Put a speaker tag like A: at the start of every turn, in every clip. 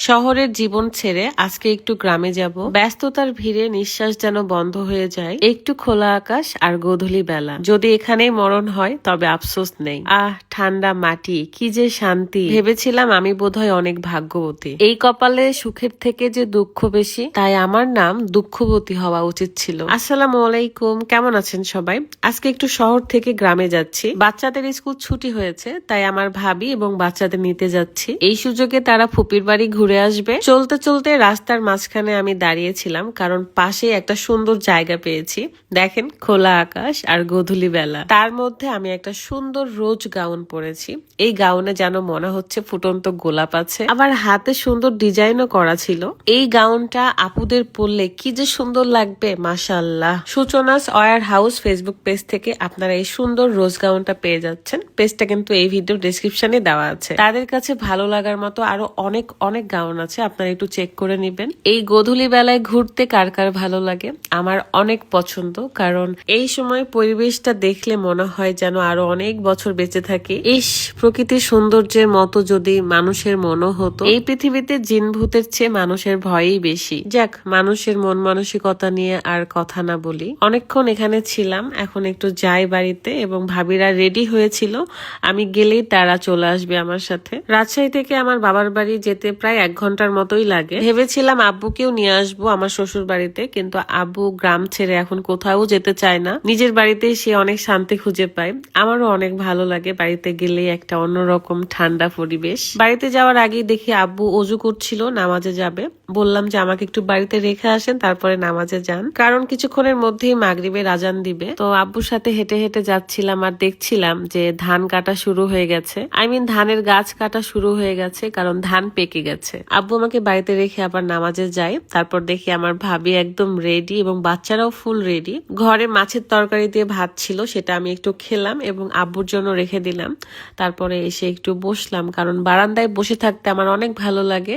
A: শহরের জীবন ছেড়ে আজকে একটু গ্রামে যাব। ব্যস্ততার ভিড়ে নিঃশ্বাস যেন বন্ধ হয়ে যায়। একটু খোলা আকাশ আর গোধূলি বেলা। যদি এখানেই মরণ হয়, তবে আফসোস নেই। আহ, ঠান্ডা মাটি, কি যে শান্তি। ভেবেছিলাম আমি বোধহয় অনেক ভাগ্যবতী। এই কপালে সুখের থেকে যে দুঃখ বেশি, তাই আমার নাম দুঃখবতী হওয়া উচিত ছিল। আসসালামু আলাইকুম, কেমন আছেন সবাই? আজকে একটু শহর থেকে গ্রামে যাচ্ছি। বাচ্চাদের স্কুল ছুটি হয়েছে, তাই আমার ভাবি এবং বাচ্চাদের নিতে যাচ্ছি। এই সুযোগে তারা ফুপির বাড়ি ঘুরে আসবে। চলতে চলতে রাস্তার মাঝখানে আমি দাঁড়িয়েছিলাম, কারণ পাশে একটা সুন্দর জায়গা পেয়েছি। দেখেন, খোলা আকাশ আর গোধূলি বেলা। তার মধ্যে আমি একটা সুন্দর রোজ গাউন পরেছি। এই গাউনে যেন মনে হচ্ছে ফুটন্ত গোলাপ আছে। আবার হাতে সুন্দর ডিজাইনও করা ছিল। এই গাউনটা আপুদের পরলে কি যে সুন্দর লাগবে মাশাল্লাহ Suchana's warehouse Facebook page থেকে আপনারা এই সুন্দর রোজ গাউনটা পেয়ে যাচ্ছেন। পেজটা কিন্তু এই ভিডিও ডিসক্রিপশনে দেওয়া আছে। তাদের কাছে ভালো লাগার মতো আরও অনেক অনেক গাউন আছে? আপনারা একটু চেক করে নেবেন। এই গোধূলি বেলায় ঘুরতে কার কার ভালো লাগে? আমার অনেক পছন্দ, কারণ এই সময় পরিবেশটা দেখলে মনে হয় যেন আরও অনেক বছর বেঁচে থাকে। ইস, প্রকৃতির সৌন্দর্যের মতো যদি মানুষের মনও হতো। এই পৃথিবীতে জিন ভূতের চেয়ে মানুষের ভয়ই বেশি। যাক, মানুষের মন মানসিকতা নিয়ে আর কথা না বলি। অনেকক্ষণ এখানে ছিলাম, এখন একটু যাই বাড়িতে এবং ভাবিরা রেডি হয়েছিল। আমি গেলেই তারা চলে আসবে আমার সাথে। রাজশাহী থেকে আমার বাবার বাড়ি যেতে প্রায় এক ঘণ্টার মতোই লাগে। ভেবেছিলাম আব্বুকেও নিয়ে আসব আমার শ্বশুর বাড়িতে কিন্তু আব্বু গ্রাম ছেড়ে এখন কোথাও যেতে চায় না। নিজের বাড়িতেই সে অনেক শান্তি খুঁজে পায়। আমারও অনেক ভালো লাগে বাড়িতে গেলে একটা অন্যরকম ঠান্ডা পরিবেশ। বাড়িতে যাওয়ার আগেই দেখি আব্বু অজু করছিল, নামাজে যাবে। বললাম যে আমাকে একটু বাড়িতে রেখে আসেন, তারপরে নামাজে যান। কারণ কিছুক্ষণের মধ্যেই মাগরিবের আজান দিবে। তো আব্বুর সাথে হেঁটে হেঁটে যাচ্ছিলাম আর দেখছিলাম যে ধান কাটা শুরু হয়ে গেছে। আই মিন ধানের গাছ কাটা শুরু হয়ে গেছে, কারণ ধান পেকে গেছে। আব্বু আমাকে বাড়িতে রেখে আবার নামাজে যায়। তারপর দেখি আমার ভাবি একদম রেডি এবং বাচ্চারাও ফুল রেডি ঘরে মাছের তরকারি দিয়ে ভাত ছিল, সেটা আমি একটু খেলাম এবং আব্বুর জন্য রেখে দিলাম। তারপরে এসে একটু বসলাম, কারণ বারান্দায় বসে থাকতে আমার অনেক ভালো লাগে।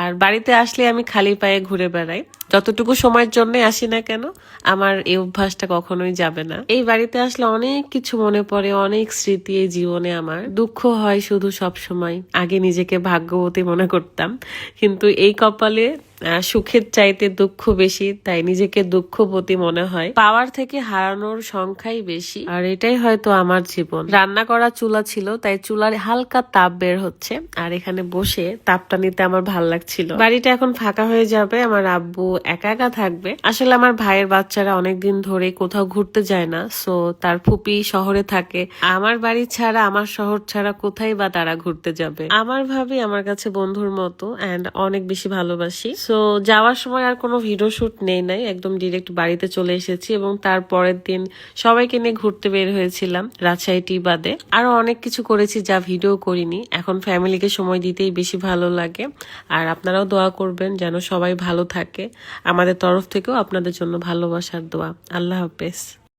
A: আর বাড়িতে আসলে আমি খালি পায়ে ঘুরে বেড়াই। যতটুকু সময়ের জন্য আসি না কেন, আমার এই অভ্যাসটা কখনোই যাবে না। এই বাড়িতে আসলে অনেক কিছু মনে পড়ে, অনেক স্মৃতি এই জীবনে আমার। দুঃখ হয় শুধু সব সময় আগে নিজেকে ভাগ্যবতী মনে করতাম। কিন্তু এই কপালে সুখের চাইতে দুঃখ বেশি, তাই নিজেকে দুঃখবতী মনে হয়। পাওয়ার থেকে হারানোর সংখ্যাই বেশি। আর এটাই হয়তো আমার জীবন। রান্না করা চুলা ছিল, তাই চুলার হালকা তাপ বের হচ্ছে। আর এখানে বসে তাপটা নিতে আমার ভালো লাগছিল। বাড়িটা এখন ফাঁকা হয়ে যাবে। আমার আব্বু একা একা থাকবে। আসলে আমার ভাইয়ের বাচ্চারা অনেকদিন ধরে কোথাও ঘুরতে যায় না সো তার ফুপি শহরে থাকে। আমার বাড়ি ছাড়া, আমার শহর ছাড়া কোথায় বা তারা ঘুরতে যাবে? আমার ভাবি আমার কাছে বন্ধুর মতো অ্যান্ড অনেক বেশি ভালোবাসি। সো যাওয়ার সময় আর কোনো ভিডিও শুট নেই নাই, একদম ডিরেক্ট বাড়িতে চলে এসেছি এবং তার পরের দিন সবাইকে নিয়ে ঘুরতে বের হয়েছিলাম রাজশাহী টি বাদে। আরও অনেক কিছু করেছি যা ভিডিও করিনি, এখন ফ্যামিলিকে সময় দিতেই বেশি ভালো লাগে। আর আপনারাও দোয়া করবেন যেন সবাই ভালো থাকে। আমাদের তরফ থেকেও আপনাদের জন্য ভালোবাসার দোয়া। আল্লাহ হাফেজ।